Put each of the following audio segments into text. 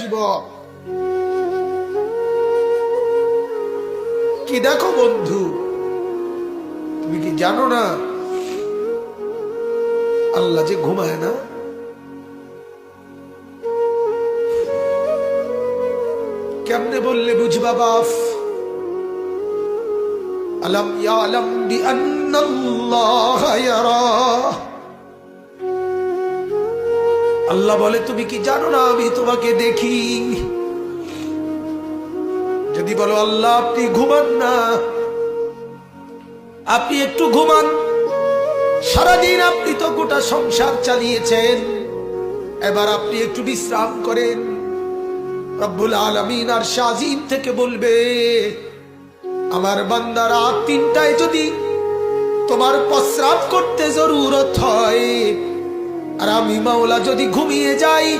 যুবক কি দেখো বন্ধু? তুমি কি জানো না? আল্লাহ যে ঘুমায় না? কেমনে বললে বুঝবা বাপ? আলম ইয়ালাম বিআন্নাল্লাহ ইয়ারা। আল্লাহ বলে, তুমি কি জানো না আমি তোমাকে দেখি? যদি বলো, আল্লাহ, আপনি ঘুমান না। আপনি একটু ঘুমান। সারাদিন আপনি তো গোটা সংসার চালিয়েছেন। এবার আপনি একটু বিশ্রাম করেন। রব্বুল আলমিন আর শাহিন থেকে বলবে, আমার বান্দা রাত তিনটায় যদি তোমার প্রস্রাব করতে জরুরত হয় আর আমি মাওলা, যদি ঘুমিয়ে যাই,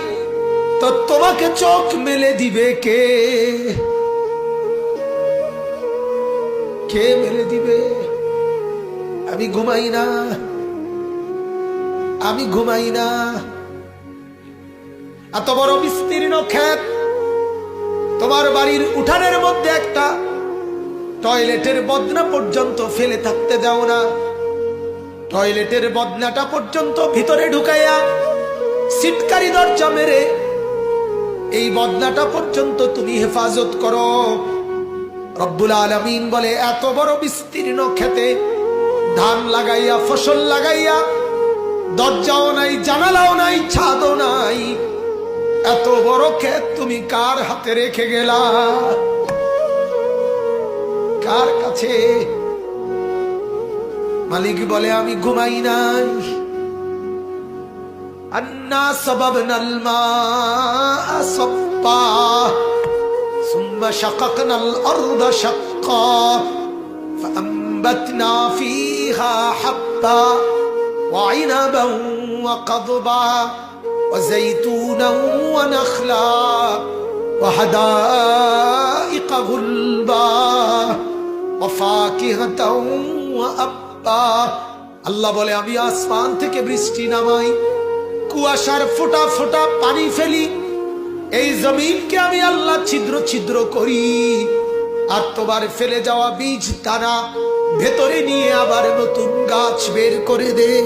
তো তোমাকে চোখ মেলে দিবে কে? কে মেলে দিবে? আমি ঘুমাই না। আমি ঘুমাই না। এত বড় বিস্তীর্ণ ক্ষেত, তোমার বাড়ির উঠানের মধ্যে একটা, টয়লেটের বদনা পর্যন্ত ফেলে থাকতে দাও না। টয়লেটের বদনাটা পর্যন্ত ভিতরে ঢুকাইয়া সিটকারি দরজা মেরে এই বদনাটা পর্যন্ত তুমি হেফাজত করো। রব্বুল আলমিন বলে, এত বড় বিস্তীর্ণ খেতে ধান লাগাইয়া, ফসল লাগাইয়া, দরজাও নাই, জানালাও নাই, ছাদও নাই। এত বড় ক্ষেত তুমি কার হাতে রেখে গেলা? কার কাছে মালিক বলে আমি ঘুমাই নাই আন্না সবাবনাল মাআ সাব্বা সুম্মা শাকাকনাল আরদা শাক্কা فأنبتنا فيها حبا وعنبا وقضبا وزيتونا ونخلا وحدائق غلبا وفاكهة وأبا আল্লাহ বলে, আমি আসমান থেকে বৃষ্টি নামাই, কুয়াশার ফোটা ফোটা পানি ফেলি। এই জমিনকে আমি আল্লাহ ছিদ্র ছিদ্র করি। আর তোমার ফেলে যাওয়া বীজ তারা ভেতরে নিয়ে আবার নতুন গাছ বের করে দে।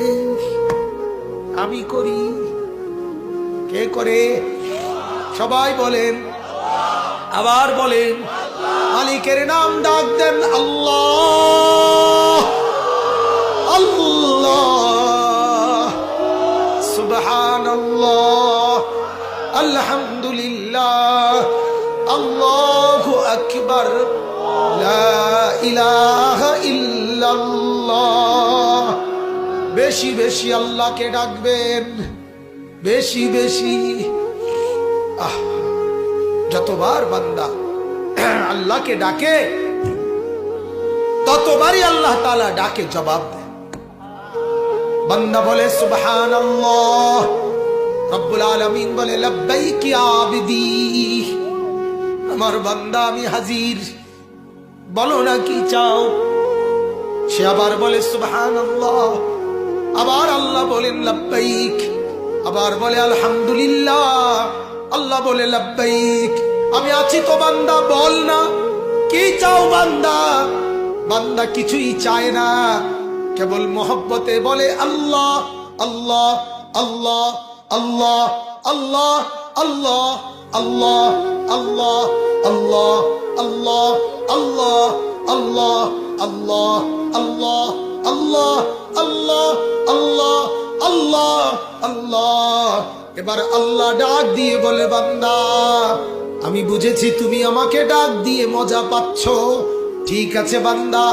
আমি করি। কে করে? সবাই বলেন। আবার বলেন, মালিকের নাম ডাক দেন আল্লাহ। আল্লাহ। সুবহান আলহামদুলিল্লাহ। আল্লাহু আকবার। লা ইলাহা ইল্লাল্লাহ। বেশি বেশি আল্লাহকে ডাকবেন। বেশি বেশি। আহ, যতবার বান্দা আল্লাহকে ডাকে, ততবারই আল্লাহ তালা ডাকে জবাব দেয়। বান্দা বলে সুবহান রব্বুল আলমিন বলে, লব্বাইক ইয়া আবিদি। আমার বান্দা, আমি হাজির। বলো না কি চাও? সে আবার বলে সুবহান আবার আল্লাহ বলেন, লব্বাইক। আবার বলে, আলহামদুলিল্লাহ। আল্লাহ বলে, লব্বাইক। আমি আছি তো বান্দা, বল না। কি চাও বান্দা? বান্দা কিছুই চায় না। কেবল মোহব্বতে বলে আল্লাহ আল্লাহ আল্লাহ আল্লাহ আল্লাহ আল্লাহ আল্লাহ আল্লাহ আল্লাহ আল্লাহ আল্লাহ আল্লাহ আল্লাহ আল্লাহ আল্লাহ আল্লাহ আল্লাহ আল্লাহ আল্লাহ এবার আল্লাহ ডাক দিয়ে বলে বান্দা আমি বুঝেছি তুমি আমাকে ডাক দিয়ে মজা পাচ্ছ ঠিক আছে বান্দা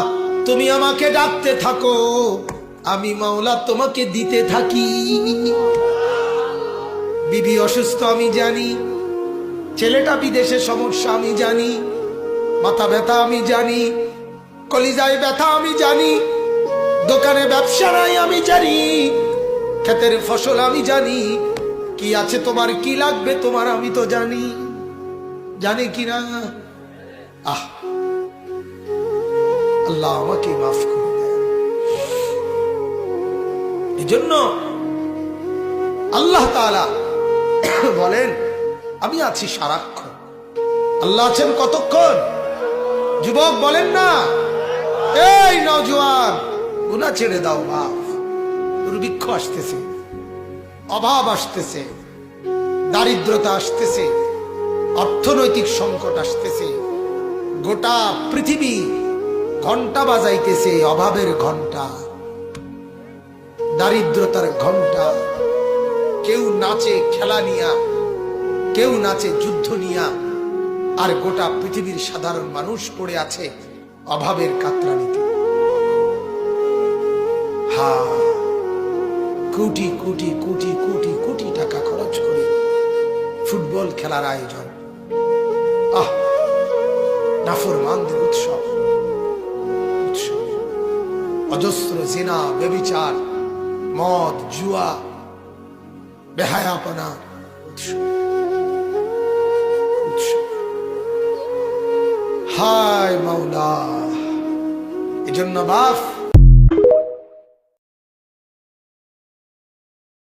তুমি আমাকে ডাকতে থাকো। আমি মাওলা তোমাকে দিতে থাকি। বিবি অসুস্থ, আমি জানি। ছেলেটা বিদেশে, সমস্যা, আমি জানি। মাথা ব্যথা, আমি জানি। কলিজায় ব্যথা, আমি জানি। দোকানে ব্যবসা নাই, আমি জানি। ক্ষেতের ফসল, আমি জানি। কি আছে তোমার, কি লাগবে তোমার, আমি তো জানি। জানি কি না আহ আল্লাহ আমাকে মাফ করে দেন। এই জন্য আল্লাহ তাআলা বলেন, আমি আছি সারাক্ষণ। আল্লাহ আছেন কতক্ষণ? যুবক, বলেন না। এই নজওয়ান গুনা ছেড়ে দাও বাপ দুর্ভিক্ষ আসতেছে, অভাব আসতেছে, দারিদ্রতা আসতেছে, অর্থনৈতিক সংকট আসতেছে, গোটা পৃথিবী ঘণ্টা বাজাইতেছে অভাবের ঘণ্টা দারিদ্রতার ঘণ্টা কেউ নাচে খেলা নিয়া, কেউ নাচে যুদ্ধ নিয়া, আর গোটা পৃথিবীর সাধারণ মানুষ পড়ে আছে অভাবের কাতরানিতে। হা, কোটি কোটি কোটি কোটি কোটি টাকা খরচ করে ফুটবল খেলার আয়োজন। আহ, নাফরমানদের উৎসব উৎসব। অজস্র জেনা বেবিচার মদ জুয়া বেহায়াপনা উৎসব উৎসব হায় মাওলা এজন্য বাপ